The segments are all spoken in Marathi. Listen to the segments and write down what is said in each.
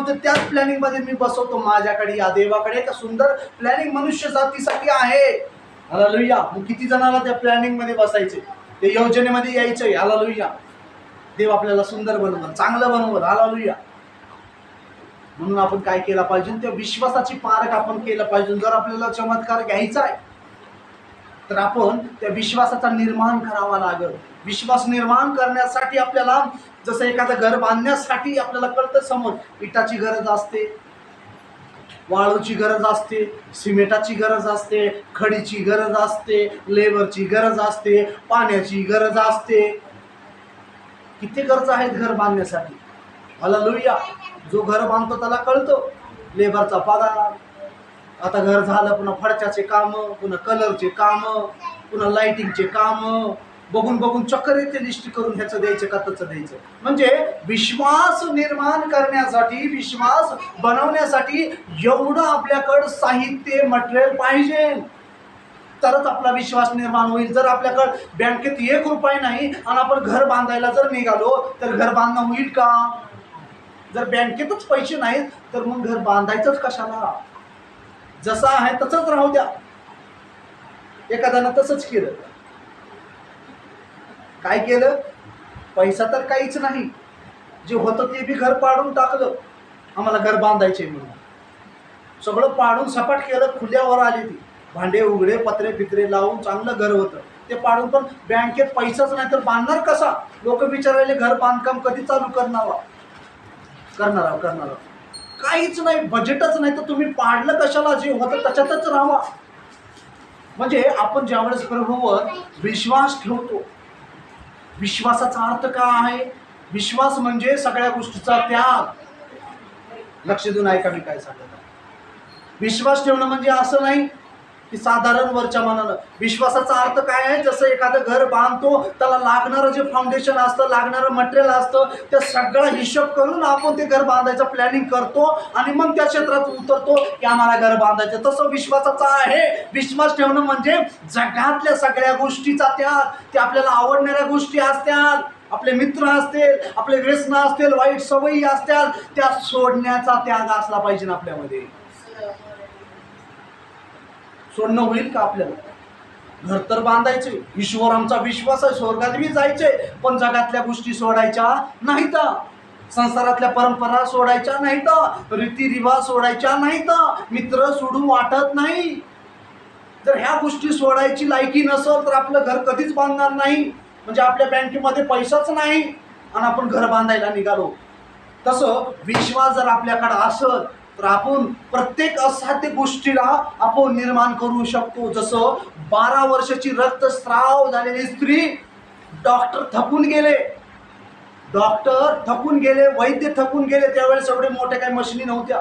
म्हणतो त्याच प्लॅनिंगमध्ये मी बसवतो माझ्याकडे या देवाकडे. तर सुंदर प्लॅनिंग मनुष्य जातीसाठी आहे. हालेलुया मग किती जणांना त्या प्लॅनिंगमध्ये बसायचे? ते योजनेमध्ये यायचंय. हालेलुया देव आपल्याला सुंदर बनवलं चांगलं बनवलं. हालेलुया म्हणून आपण काय केलं पाहिजे? त्या विश्वासाची पारख आपण केलं पाहिजे. जर आपल्याला चमत्कार घ्यायचा आहे तर आपण त्या विश्वासाचा निर्माण करावा लागल. विश्वास निर्माण करण्यासाठी आपल्याला जसं एखादं घर बांधण्यासाठी आपल्याला कळतं समोर इटाची गरज असते वाळूची गरज असते सिमेंटाची गरज असते खडीची गरज असते लेबरची गरज असते पाण्याची गरज असते. किती गरज आहेत घर बांधण्यासाठी? मला लोहिया जो घर बांधतो त्याला कळतो. लेबरचा पगार आता घर झालं पुन्हा फडच्याचे कामं पुन्हा कलरचे कामं पुन्हा लाइटिंगचे कामं. बघून बघून चक्कर येते लिस्ट करून ह्याचं द्यायचं का त्याचं द्यायचं. म्हणजे विश्वास निर्माण करण्यासाठी विश्वास बनवण्यासाठी एवढं आपल्याकडं साहित्य मटेरियल पाहिजे. तरच आपला विश्वास निर्माण होईल. जर आपल्याकडं बँकेत एक रुपये नाही आणि आपण घर बांधायला जर निघालो तर घर बांधणं होईल का? जर बँकेतच पैसे नाहीत तर मग घर बांधायचंच कशाला? जसा आहे तसंच राहू द्या. एखाद्यानं तसंच केलं. काय केलं? पैसा तर काहीच नाही. जे होतं ते बी घर पाडून टाकलं. आम्हाला घर बांधायचे म्हणून. सगळं पाडून सपाट केलं खुल्यावर आली ती. भांडे उघडे पत्रे पित्रे लावून चांगलं घर होतं. ते पाडून पण बँकेत पैसाच नाही तर बांधणार कसा? लोक विचारायले घर बांधकाम कधी चालू करणार? करणार करणार काहीच नाही बजेटच नाही तर तुम्ही पाडलं कशाला? जे होतं त्याच्यातच राहावा. म्हणजे आपण ज्यावेळेस प्रभूवर विश्वास ठेवतो विश्वासाचा अर्थ काय आहे? विश्वास म्हणजे सगळ्या गोष्टीचा त्याग. लक्ष देऊन ऐका मी काय सांगत. विश्वास ठेवणं म्हणजे असं नाही की साधारण वरच्या मनानं. विश्वासाचा अर्थ काय आहे? जसं एखादं घर बांधतो त्याला लागणारं जे फाउंडेशन असतं लागणारं मटेरियल असतं त्या सगळा हिशोब करून आपण ते घर बांधायचं प्लॅनिंग करतो आणि मग त्या क्षेत्रात उतरतो की आम्हाला घर बांधायचं. तसं विश्वासाचा आहे. विश्वास ठेवणं म्हणजे जगातल्या सगळ्या गोष्टीचा त्याग ते आपल्याला आवडणाऱ्या गोष्टी असतात आपले मित्र असतील आपले व्यसनं असतील वाईट सवयी असतात त्या सोडण्याचा त्याग असला पाहिजे आपल्यामध्ये. सोडणं होईल का आपल्याला? घर तर बांधायचे ईश्वर आमचा विश्वास आहे स्वर्गात बी जायचे पण जगातल्या गोष्टी सोडायच्या नाहीत. संसारातल्या परंपरा सोडायच्या नाहीत रीतिरिवाज सोडायच्या नाहीत मित्र सोडू वाटत नाही. जर ह्या गोष्टी सोडायची लायकी नसेल तर आपलं घर कधीच बांधणार नाही. म्हणजे आपल्या बँकेमध्ये पैसाच नाही. आणि आपण घर बांधायला निघालो. तसं विश्वास जर आपल्याकडं असेल तर आपण प्रत्येक असाध्य गोष्टीला आपण निर्माण करू शकतो. जसं बारा वर्षाची रक्तस्राव झालेली स्त्री डॉक्टर थकून गेले. डॉक्टर थकून गेले वैद्य थकून गेले त्यावेळेस एवढे मोठ्या काही मशिनी नव्हत्या.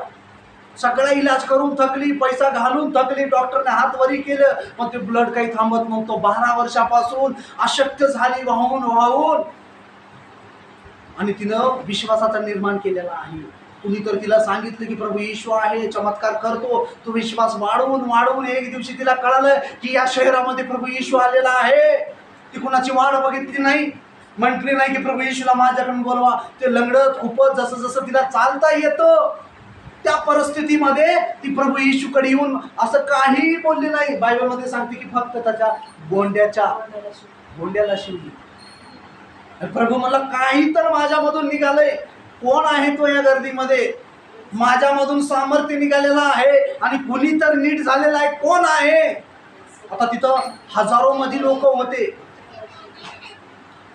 सगळा इलाज करून थकली पैसा घालून थकली डॉक्टरने हातवरी केलं मग ते ब्लड काही थांबत नव्हतं. बारा वर्षापासून अशक्य झाली वाहून वाहून. आणि तिनं विश्वासाचा निर्माण केलेला आहे. कुणी तर तिला सांगितलं की प्रभू ईश्वर आहे चमत्कार करतो तो विश्वास वाढवून वाढवून एक दिवशी तिला कळालं की या शहरामध्ये प्रभू ईश्वर आलेला आहे. ती कुणाची वाढ बघितली नाही. म्हटली नाही की प्रभू येशूला माझ्याकडून बोलवा. ते लंगडत खूपच जसं जसं तिला चालता येतं त्या परिस्थितीमध्ये ती प्रभू येशूकडे येऊन असं काहीही बोलली नाही. बायबलमध्ये सांगते की फक्त त्याच्या गोंड्याच्या गोंड्याला शिवली. प्रभू मला काही तर माझ्यामधून निघालंय. कोण आहे तो या गर्दीमध्ये? माझ्यामधून सामर्थ्य निघालेलं आहे आणि कुणी तर नीट झालेलं आहे कोण आहे? आता तिथं हजारो मध्ये लोक होते.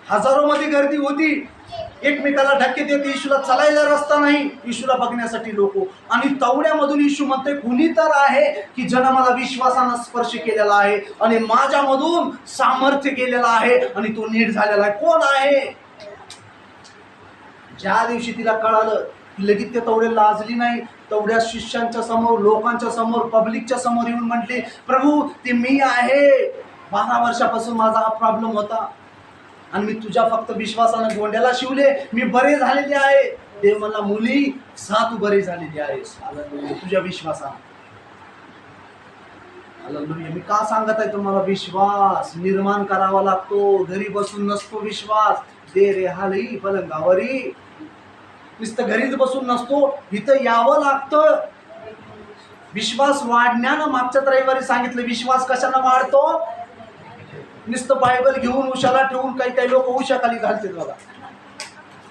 हजारो मध्ये गर्दी होती. एकमेकाला धक्के देत येशूला चालायला रस्ता नाही येशूला बघण्यासाठी लोक. आणि तवड्यामधून येशू म्हणते कुणी तर आहे की ज्यानं मला विश्वासानं स्पर्श केलेला आहे आणि माझ्यामधून सामर्थ्य केलेलं आहे आणि तो नीट झालेला आहे. कोण आहे? ज्या दिवशी तिला कळालं की लगेच ते तेवढे लाजली नाही तेवढ्या शिष्यांच्या समोर लोकांच्या समोर पब्लिकच्या समोर येऊन म्हटले प्रभू ते मी आहे. बारा वर्षापासून माझा हा प्रॉब्लेम होता. आणि मी तुझ्या फक्त विश्वासानं गोंड्याला शिवले. मी बरे झालेले आहे. ते मला मुली. सा तू बरी झालेली आहेस तुझ्या विश्वासानं. मी का सांगत आहे तुम्हाला विश्वास? निर्माण करावा लागतो. घरी बसून नसतो विश्वास. दे रे हाली पलंगावरी नुसतं घरीच बसून नसतो इथं यावं लागतं. विश्वास वाढण्यानं मागच्याच रविवारी सांगितलं विश्वास कशानं वाढतो? नुसतं बायबल घेऊन उशाला ठेवून काही काही लोक उशाखाली घालतात बघा.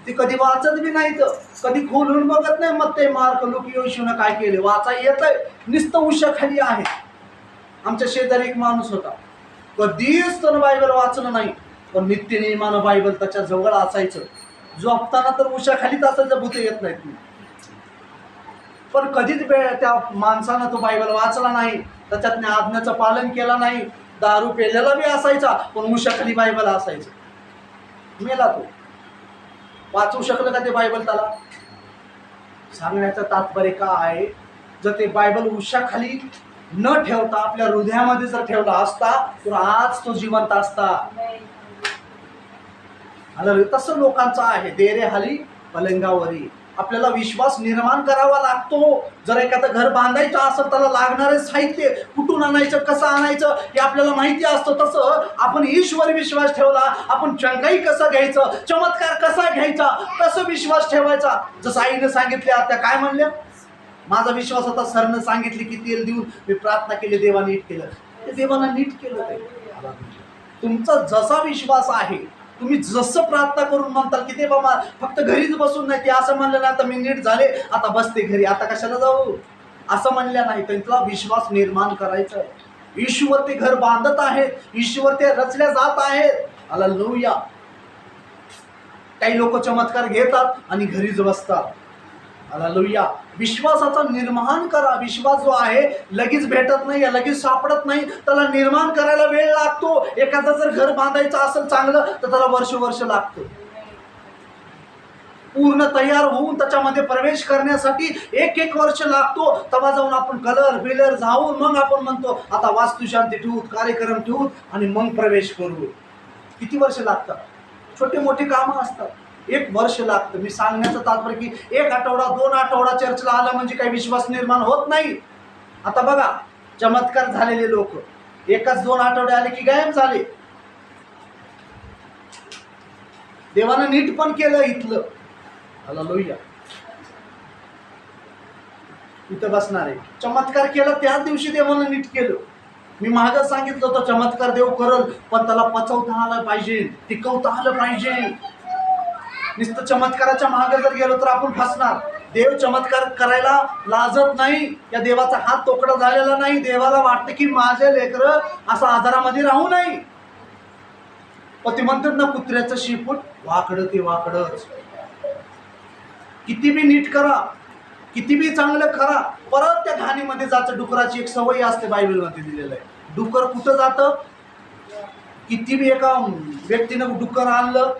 ते कधी वाचत बी नाहीत कधी खोलून बघत नाही मग ते मार्क लोक योशून काय केले? वाचा येत आहे नुसतं उशाखाली आहे. आमच्या शेजारी एक माणूस होता. कधीच त्यानं बायबल वाचलं नाही पण नित्य नियमानं बायबल त्याच्याजवळ असायचं. झोपताना तर उशाखालीच असायचं भूत येत नाहीत. पण कधीच वेळ त्या माणसानं तो बायबल वाचला नाही त्याच्यात आज्ञाचं पालन केलं नाही दारू पेलेला बी असायचा पण उशाखाली बायबल असायचं. मेला तो. वाचू शकलं का ते बायबल त्याला? सांगण्याचं तात्पर्य का आहे? जर ते बायबल उशाखाली न ठेवता आपल्या हृदयामध्ये जर ठेवला असता तर आज तो जिवंत असता. आलं तसं लोकांचं आहे. देरे हाली पलंगावरी. आपल्याला विश्वास निर्माण करावा लागतो. जर एखादं घर बांधायचं असं त्याला लागणारे साहित्य कुठून आणायचं कसं आणायचं हे आपल्याला माहिती असतं. तसं आपण ईश्वर विश्वास ठेवला आपण चंगाई कसं घ्यायचं चमत्कार कसा घ्यायचा कसं विश्वास ठेवायचा. जसं आईनं सांगितले आता काय म्हणल्या? माझा विश्वास होता सरनं सांगितले की तेल देऊन मी प्रार्थना केली देवा नीट केलं. ते देवाला नीट केलं तुमचा जसा विश्वास आहे तुम्ही जसं प्रार्थना करून म्हणताल की ते बाबा फक्त घरीच बसून नाही ते असं म्हणलं ना आता मी नीट झाले आता बसते घरी आता कशाला जाऊ? असं म्हणल्या नाही त्यांचा विश्वास निर्माण करायचा ईश्वर ते घर बांधत आहेत ईश्वर ते रचल्या जात आहेत. आला लवूया काही लोक चमत्कार घेतात आणि घरीच बसतात. आला विश्वासाचा निर्माण करा. विश्वास जो आहे लगेच भेटत नाही लगेच सापडत नाही. त्याला निर्माण करायला वेळ लागतो. एखादं जर घर बांधायचं असेल चांगलं तर त्याला वर्ष वर्ष लागतं. पूर्ण तयार होऊन त्याच्यामध्ये प्रवेश करण्यासाठी एक एक वर्ष लागतो. तेव्हा जाऊन आपण कलर बिलर जाऊन मग आपण म्हणतो आता वास्तुशांती ठेवूत कार्यक्रम ठेवूत आणि मग प्रवेश करू. किती वर्ष लागतात? छोटे मोठे कामं असतात. एक वर्ष लागतं. मी सांगण्याचं तात्पर्य की एक आठवडा दोन आठवडा चर्चला आला म्हणजे काही विश्वास निर्माण होत नाही. आता बघा चमत्कार झालेले लोक. एकाच दोन आठवडे आले की गायब झाले. देवानं नीट पण केलं इथलं. आला लोहिया इथं बसणार आहे. चमत्कार केला त्याच दिवशी देवानं नीट केलं. मी मागं सांगितलं होतं चमत्कार देव करल पण त्याला पचवता आलं पाहिजे टिकवता आलं पाहिजे. नुसतं चमत्काराच्या मागे जर गेलो तर आपण फसणार. देव चमत्कार करायला लाजत नाही. या देवाचा हात तोकडा झालेला नाही. देवाला वाटतं की माझे लेकर असं आजारामध्ये राहू नाही पण ते म्हणतात ना कुत्र्याचं शिपूट वाकडं ते वाकडच. किती बी नीट करा. किती बी चांगलं करा. परत त्या घाणीमध्ये जायचं डुकराची एक सवय असते बायबलमध्ये दिलेलं आहे. डुकर कुठं जातं? किती बी एका व्यक्तीनं डुकर आणलं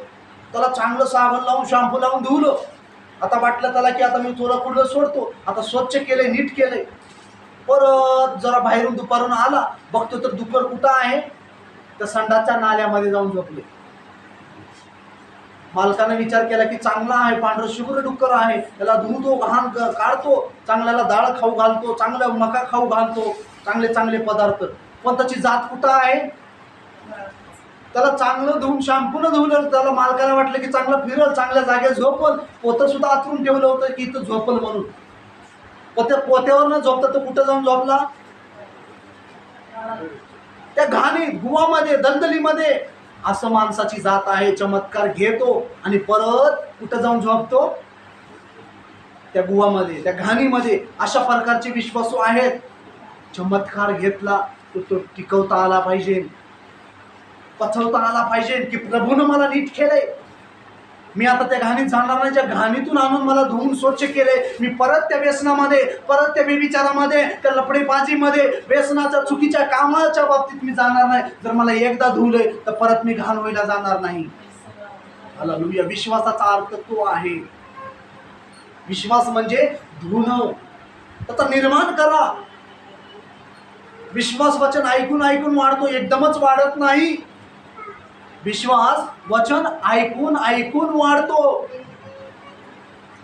त्याला चांगलं साबण लावून शॅम्पू लावून धुवलं. आता वाटलं त्याला की आता मी तुला कुठलं सोडतो. आता स्वच्छ केलंय नीट केलंय. परत जरा बाहेरून दुपारून आला बघतो तर दुपार कुठं आहे? तर संडाच्या नाल्यामध्ये जाऊन झोपले. मालकाने विचार केला की चांगला आहे पांढरं शुभ्र डुक्कर आहे. त्याला धुतो घाण काढतो चांगल्याला डाळ खाऊ घालतो चांगलं मका खाऊ घालतो चांगले चांगले पदार्थ. पण त्याची जात कुठं आहे? त्याला चांगलं धुवून शॅम्पूनं धुवलं त्याला मालकाला वाटलं की चांगलं फिरल चांगल्या जागेत झोपल. पोतं सुद्धा आतरून ठेवलं होतं की इथं झोपल म्हणून. पोत्या पोत्यावर न झोपता तो कुठं जाऊन झोपला? त्या घाणीत गुवामध्ये दलदलीमध्ये असं माणसाची जात आहे चमत्कार घेतो आणि परत कुठं जाऊन झोपतो? त्या गुवामध्ये त्या घाणीमध्ये अशा प्रकारचे विश्वासू आहेत. चमत्कार घेतला तो तो टिकवता आला पाहिजे. पचवता आला पाहिजे की प्रभूनं मला नीट केलंय. मी आता त्या घाणीत जाणार नाही ज्या घाणीतून आणून मला धुवून स्वच्छ केले मी परत त्या व्यसनामध्ये परत त्या बेविचारामध्ये त्या लपडेबाजीमध्ये व्यसनाच्या चुकीच्या कामाच्या बाबतीत मी जाणार नाही. जर मला एकदा धुवलंय तर परत मी घाण व्हायला जाणार नाही. मला लुया विश्वासाचा अर्थ तो आहे. विश्वास म्हणजे धुणं. त्याचा निर्माण करा. विश्वास वचन ऐकून ऐकून वाढतो. एकदमच वाढत नाही. विश्वास वचन ऐकून ऐकून वाढतो.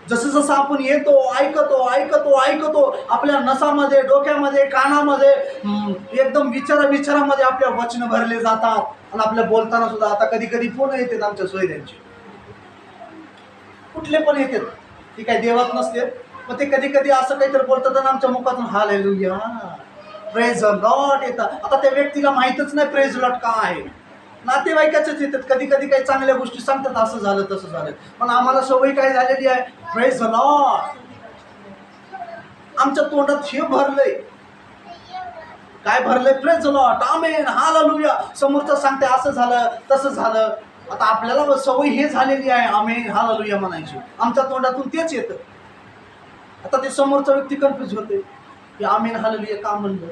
जसं जसं आपण येतो ऐकतो ऐकतो ऐकतो आपल्या नसामध्ये डोक्यामध्ये कानामध्ये एकदम विचारा विचारामध्ये आपल्या वचन भरले जातात. आणि आपल्या बोलताना सुद्धा आता कधी कधी फोन येतात आमच्या सोयऱ्यांचे. कुठले पण येतात. ती काही देवत नसते. मग ते कधी कधी असं काहीतरी बोलतात आणि आमच्या मुखातून हालेलुया. प्रेझ लॉट येतात आता त्या व्यक्तीला माहीतच नाही प्रेझ लॉट का आहे. नातेवाईकाचेच येतात. कधी कधी काही चांगल्या गोष्टी सांगतात असं झालं तसं झालं. पण आम्हाला सवय काय झालेली आहे? फ्रेश लॉट आमच्या तोंडात हे भरलंय. काय भरलंय? प्रेज लॉट आमेन हालेलुया समोरचं सांगते असं झालं तसं झालं. आता आपल्याला सवय हे झालेली आहे. आमेन हालेलुया म्हणायची. आमच्या तोंडातून तेच येतं. आता ते समोरचा व्यक्ती कन्फ्युज होते की आमेन हालेलुया का म्हणलं?